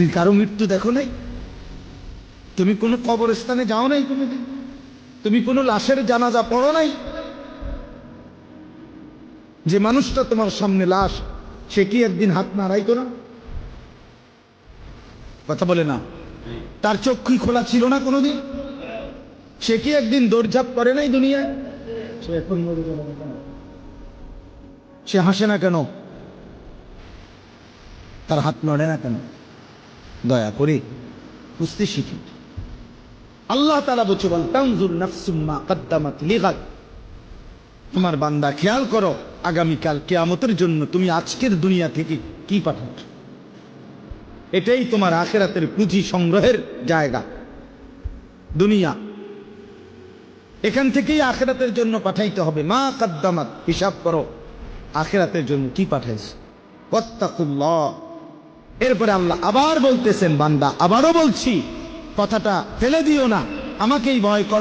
তুই কারও মৃত্যু দেখো নাই? তুমি কোনো কবরস্থানে যাও নাই কোনোদিন? তুমি কোনো লাশের জানাজা পড়ো নাই? যে মানুষটা তোমার সামনে লাশ সে কি একদিন হাত নাড়াইতো না কথা বলে না। তার চক্ষুই খোলা ছিল না কোনোদিন? সে কি একদিন দৌড়ঝাপ করে নাই দুনিয়ায়? এখন? সে হাসে না কেন? তার হাত নড়ে না কেন? দয়া করে বুঝতে শিখি। আল্লাহ তারা বলছে বল তানজুর তোমার বান্দা, খেয়াল করো, আগামীকাল কেয়ামতের জন্য তুমি আজকের দুনিয়া থেকে কি পাঠাচ্ছ এটাই তোমার আখেরাতের পুঁজি সংগ্রহের জায়গা। দুনিয়া, এখান থেকেই আখেরাতের জন্য পাঠাইতে হবে। মা কাদ্দামাত, হিসাব করো, আখেরাতের জন্য কি পাঠাইছে? ওয়াত্তাকুল্লাহ। এরপরে আল্লাহ আবার বলতেছেন বান্দা আবারও বলছি কথাটা ফেলে দিও না আমাকেই ভয় করো।